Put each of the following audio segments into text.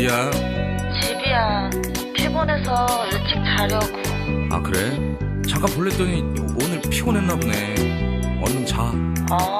어디야? 집이야. 피곤해서 일찍 자려고. 아 그래? 잠깐 볼랬더니 오늘 피곤했나 보네. 얼른 자. 어,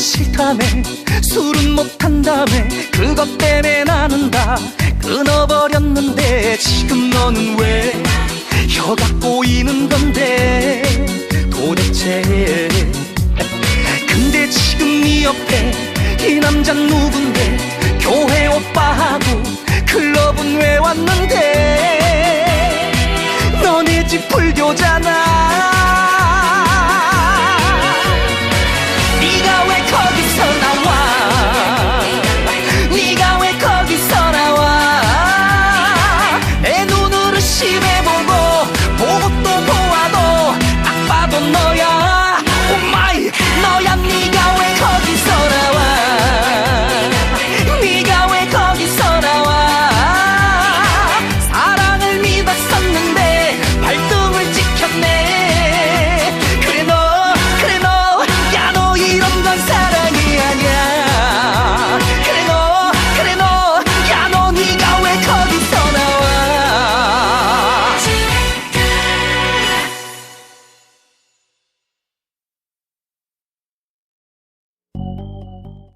싫다며 술은 못한다며 그것 때문에 나는 다 끊어버렸는데 지금 너는 왜 혀가 꼬이는 건데 도대체? 근데 지금 네 옆에 이 남자 누군데? 교회 오빠하고 클럽은 왜 왔는데?